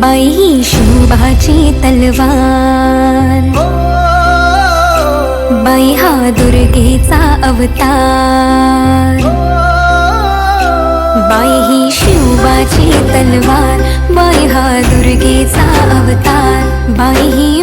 बाई ही तलवार. बाई हा दुर्गेचा अवतार. बाई ही शिवबाची तलवार बाई हा दुर्गेचा अवतार. बाई ही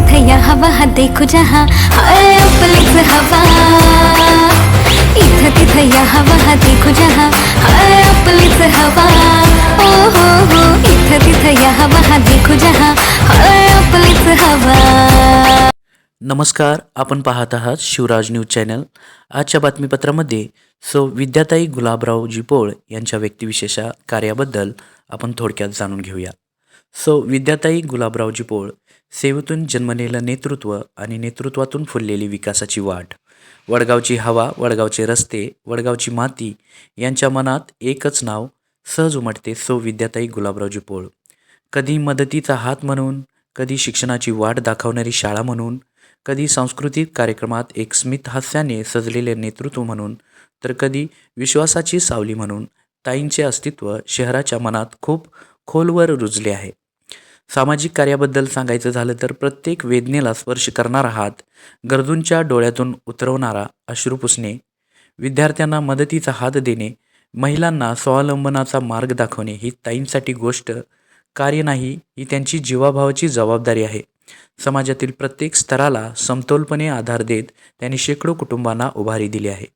इथं तिथं हवा हा देखो जहा। अरे आपलीच हवा। इथं तिथं या हवा हा देखो जहा। अरे आपलीच हवा। ओ हो हो इथं तिथं या हवा हा देखो जहा। अरे आपलीच हवा। नमस्कार आपण पाहत आहात शिवराज न्यूज चॅनल. आजच्या बातमीपत्रामध्ये सो विद्याताई गुलाबराव जिपोळ यांच्या व्यक्तिविशेषा कार्याबद्दल आपण थोडक्यात जाणून घेऊया. सो विद्याताई गुलाबराव जिपोळ सेवेतून जन्मलेलं नेतृत्व आणि नेतृत्वातून फुललेली विकासाची वाट. वडगावची हवा वडगावचे रस्ते वडगावची माती यांच्या मनात एकच नाव सहज उमटते सो विद्याताई गुलाबराव जिपोळ कधी मदतीचा हात म्हणून कधी शिक्षणाची वाट दाखवणारी शाळा म्हणून कधी सांस्कृतिक कार्यक्रमात एक स्मित हास्याने सजलेले नेतृत्व म्हणून तर कधी विश्वासाची सावली म्हणून ताईंचे अस्तित्व शहराच्या मनात खूप खोलवर रुजले आहे. सामाजिक कार्याबद्दल सांगायचं झालं तर प्रत्येक वेदनेला स्पर्श करणारा हात गरजूंच्या डोळ्यातून उतरवणारा अश्रू पुसणे विद्यार्थ्यांना मदतीचा हात देणे महिलांना स्वावलंबनाचा मार्ग दाखवणे ही ताईंसाठी गोष्ट. कार्य नाही ही त्यांची जीवाभावाची जबाबदारी आहे. समाजातील प्रत्येक स्तराला समतोलपणे आधार देत त्यांनी शेकडो कुटुंबांना उभारी दिली आहे.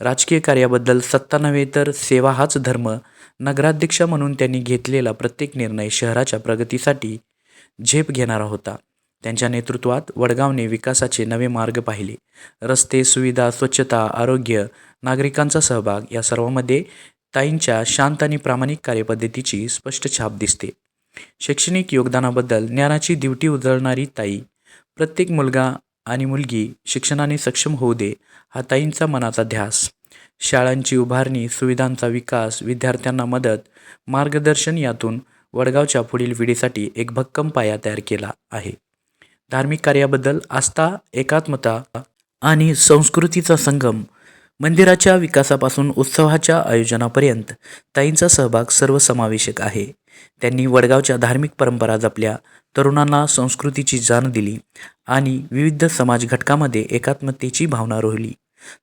राजकीय कार्याबद्दल सत्ता नव्हे तर सेवा हाच धर्म नगराध्यक्ष म्हणून त्यांनी घेतलेला प्रत्येक निर्णय शहराच्या प्रगतीसाठी झेप घेणारा होता. त्यांच्या नेतृत्वात वडगावने विकासाचे नवे मार्ग पाहिले. रस्ते सुविधा स्वच्छता आरोग्य नागरिकांचा सहभाग या सर्वांमध्ये ताईंच्या शांत आणि प्रामाणिक कार्यपद्धतीची स्पष्ट छाप दिसते. शैक्षणिक योगदानाबद्दल ज्ञानाची दिवटी उजळणारी ताई प्रत्येक मुलगा आणि मुलगी शिक्षणाने सक्षम होऊ दे हा ताईंचा मनाचा ध्यास. शाळांची उभारणी सुविधांचा विकास विद्यार्थ्यांना मदत मार्गदर्शन यातून वडगावच्या पुढील पिढीसाठी एक भक्कम पाया तयार केला आहे. धार्मिक कार्याबद्दल आस्था एकात्मता आणि संस्कृतीचा संगम मंदिराच्या विकासापासून उत्सवाच्या आयोजनापर्यंत ताईंचा सहभाग सर्वसमावेशक आहे. त्यांनी वडगावच्या धार्मिक परंपरा जपल्या तरुणांना संस्कृतीची जाण दिली आणि विविध समाज घटकामध्ये एकात्मतेची भावना रोहिली.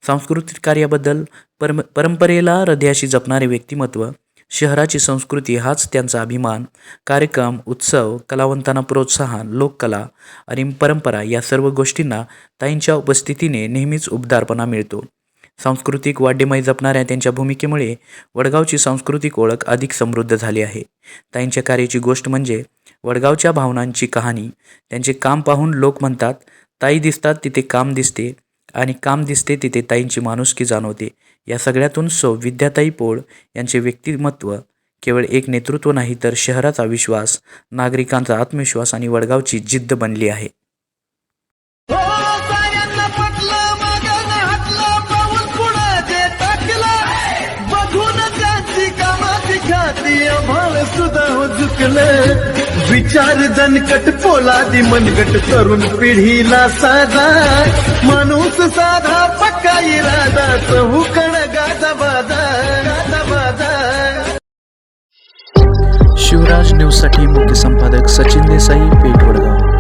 सांस्कृतिक कार्याबद्दल परम परंपरेला हृदयाशी जपणारे व्यक्तिमत्व शहराची संस्कृती हाच त्यांचा अभिमान कार्यक्रम उत्सव कलावंतांना प्रोत्साहन लोककला आणि परंपरा या सर्व गोष्टींना ताईंच्या उपस्थितीने नेहमीच उबदारपणा मिळतो. सांस्कृतिक वाड्यमय जपणाऱ्या त्यांच्या भूमिकेमुळे वडगावची सांस्कृतिक ओळख अधिक समृद्ध झाली आहे. ताईंच्या कार्याची गोष्ट म्हणजे वडगावच्या भावनांची कहाणी. त्यांचे काम पाहून लोक म्हणतात ताई दिसतात तिथे काम दिसते आणि काम दिसते तिथे ताईंची माणुसकी जाणवते. या सगळ्यातून सौ विद्याताई पोळ यांचे व्यक्तिमत्व केवळ एक नेतृत्व नाही तर शहराचा विश्वास नागरिकांचा आत्मविश्वास आणि वडगावची जिद्द बनली आहे. हो विचार जनकट पोलादी मनगट तरुण पिढीला साधा. माणूस साधा पक्का इरादा चहूकण गाजा बाजा गाजा बाजा. शिवराज न्यूजसाठी मुख्य संपादक सचिन देसाई पेठ वडगाव.